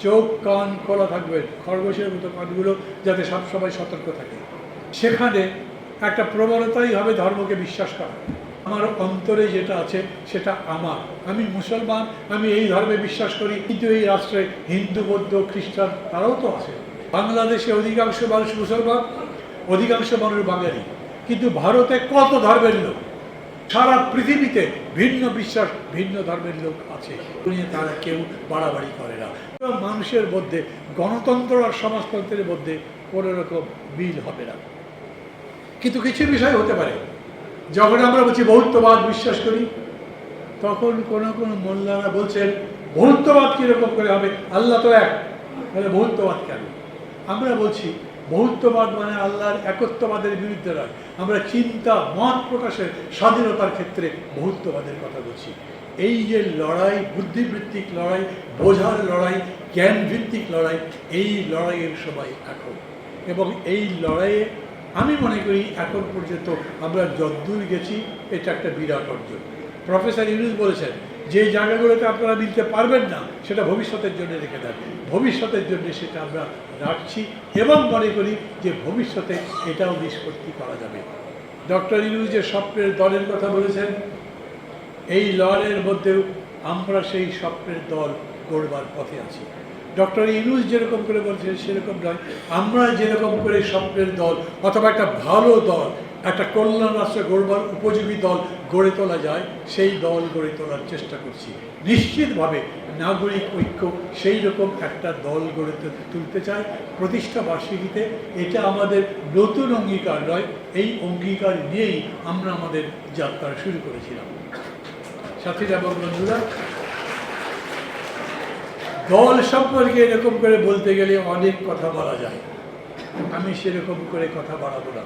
চোখ, কান খোলা থাকবে, খরগোশের মতো কানগুলো যাতে সবসময় সতর্ক থাকে। সেখানে একটা প্রবণতাই হবে ধর্মকে বিশ্বাস করা। আমার অন্তরে যেটা আছে সেটা আমার। আমি মুসলমান, আমি এই ধর্মে বিশ্বাস করি। কিন্তু এই রাষ্ট্রে হিন্দু, বৌদ্ধ, খ্রিস্টান তারাও তো আছে। বাংলাদেশে অধিকাংশ মানুষ মুসলমান, অধিকাংশ মানুষ বাঙালি। কিন্তু ভারতে কত ধর্মের লোক? সারা পৃথিবীতে ভিন্ন বিশ্বাস, ভিন্ন ধর্মের লোক আছে। নিয়ে তারা কেউ বাড়াবাড়ি করে না। মানুষের মধ্যে, গণতন্ত্র আর সমাজতন্ত্রের মধ্যে কোনো রকম মিল হবে না। কিন্তু কিছু বিষয় হতে পারে। যখন আমরা বলছি বহুত্ববাদ বিশ্বাস করি, তখন কোন কোন মোল্লারা বলছেন বহুত্ববাদ কীরকম করে হবে? আল্লাহ তো এক। বহুত্ববাদ কেন? আমরা বলছি বহুত্ববাদ মানে আল্লাহর একত্ববাদের বিরুদ্ধে নয়। আমরা চিন্তা, মত প্রকাশের স্বাধীনতার ক্ষেত্রে বহুত্ববাদের কথা বলছি। এই যে লড়াই, বুদ্ধিবৃত্তিক লড়াই, বোঝার লড়াই জ্ঞান ভিত্তিক লড়াই, এই লড়াইয়ের সবাই এখন। এবং এই লড়াইয়ে আমি মনে করি এখন পর্যন্ত আমরা যদ্দূর গেছি, এটা একটা বিরাট অর্জন। প্রফেসর ইউনুস বলেছেন যে জায়গাগুলোতে আপনারা দিতে পারবেন না, সেটা ভবিষ্যতের জন্য রেখে দেন। ভবিষ্যতের জন্য সেটা আমরা রাখছি এবং মনে করি যে ভবিষ্যতে এটাও নিষ্পত্তি করা যাবে। ডক্টর ইরু যে স্বপ্নের দলের কথা বলেছেন, এই লড়ের মধ্যেও আমরা সেই স্বপ্নের দল গড়বার পথে আছি। ডক্টর ইনুস যেরকম করে বলছেন, সেরকম নয়। আমরা যেরকম করে স্বপ্নের দল, অথবা একটা ভালো দল, একটা কল্যাণ রাষ্ট্র গড়বার উপযোগী দল গড়ে তোলা যায়, সেই দল গড়ে তোলার চেষ্টা করছি। নিশ্চিতভাবে নাগরিক ঐক্য সেই রকম একটা দল গড়ে তুলতে চাই প্রতিষ্ঠা বার্ষিকীতে। এটা আমাদের নতুন অঙ্গীকার নয়, এই অঙ্গীকার নিয়েই আমরা আমাদের যাত্রা শুরু করেছিলাম। সাথীরা, বন্ধুরা দল সম্পর্কে এরকম করে বলতে গেলে অনেক কথা বলা যায়। আমি সেরকম করে কথা বাড়াবো না।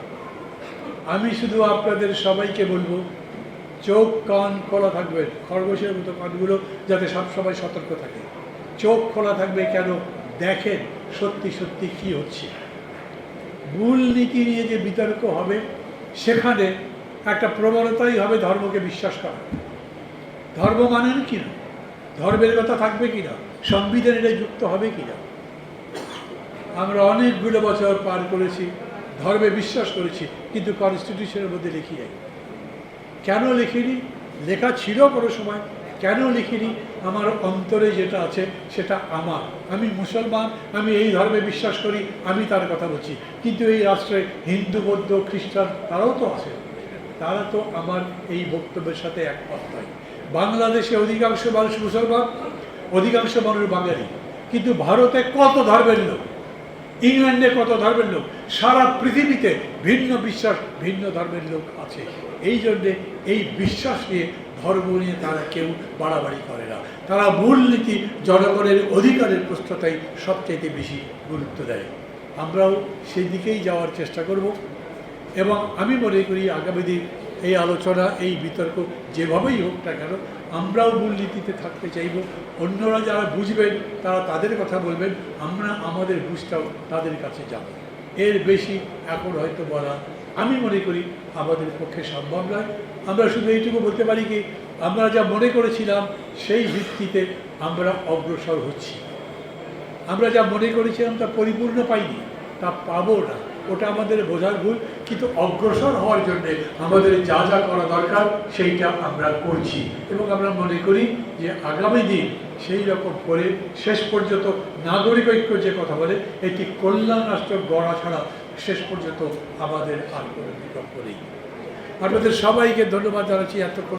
আমি শুধু আপনাদের সবাইকে বলব, চোখ, কান খোলা থাকবে, খরগোশের মতো কানগুলো যাতে সবসময় সতর্ক থাকে। চোখ খোলা থাকবে কেন? দেখেন সত্যি সত্যি কি হচ্ছে। মূল নীতি নিয়ে যে বিতর্ক হবে, সেখানে একটা প্রবণতাই হবে ধর্মকে বিশ্বাস করা। ধর্ম মানেন কি না? ধর্মের কথা থাকবে কি না সংবিধান এটা যুক্ত হবে কি না আমরা অনেকগুলো বছর পার করেছি, ধর্মে বিশ্বাস করেছি, কিন্তু কনস্টিটিউশনের মধ্যে লিখি যাই কেন লিখিনি? লেখা ছিল কোনো সময়। কেন লিখিনি? আমার অন্তরে যেটা আছে সেটা আমার। আমি মুসলমান, আমি এই ধর্মে বিশ্বাস করি, আমি তার কথা বলছি। কিন্তু এই রাষ্ট্রে হিন্দু, বৌদ্ধ, খ্রিস্টান তারাও তো আছে। তারা তো আমার এই বক্তব্যের সাথে একমত নয়। বাংলাদেশে অধিকাংশ মানুষ মুসলমান, অধিকাংশ মানুষ বাঙালি। কিন্তু ভারতে কত ধর্মের লোক? ইংল্যান্ডে কত ধর্মের লোক? সারা পৃথিবীতে ভিন্ন বিশ্বাস, ভিন্ন ধর্মের লোক আছে। এই জন্যে এই বিশ্বাস নিয়ে ধর্ম নিয়ে তারা কেউ বাড়াবাড়ি করে না। তারা মূলনীতি, জনগণের অধিকারের প্রশ্নটাই সবচেয়ে বেশি গুরুত্ব দেয়। আমরাও সেই দিকেই যাওয়ার চেষ্টা করব। এবং আমি মনে করি আগামী দিন এই আলোচনা, এই বিতর্ক যেভাবেই হোক না কেন, আমরাও মূলনীতিতে থাকতে চাইব। অন্যরা যারা বুঝবেন, তারা তাদের কথা বলবেন, আমরা আমাদের বুঝটাও তাদের কাছে যাব। এর বেশি এখন হয়তো বলা আমি মনে করি আমাদের পক্ষে সম্ভব নয়। আমরা শুধু এইটুকু বলতে পারি কি, আমরা যা মনে করেছিলাম, সেই ভিত্তিতে আমরা অগ্রসর হচ্ছি। আমরা যা মনে করেছিলাম তা পরিপূর্ণ পাইনি, তা পাবো না। ওটা আমাদের বোঝার ভুল, কিন্তু অগ্রসর হওয়ার জন্য আমাদের যা যা করা দরকার সেইটা আমরা করছি। এবং আমরা মনে করি যে আগামী দিন সেই রকম করে শেষ পর্যন্ত নাগরিক ঐক্য যে কথা বলে, এটি কল্যাণ রাষ্ট্র গড়া ছাড়া শেষ পর্যন্ত আমাদের আর কোনো বিকল্প নেই। আপনাদের সবাইকে ধন্যবাদ জানাচ্ছি এতক্ষণ।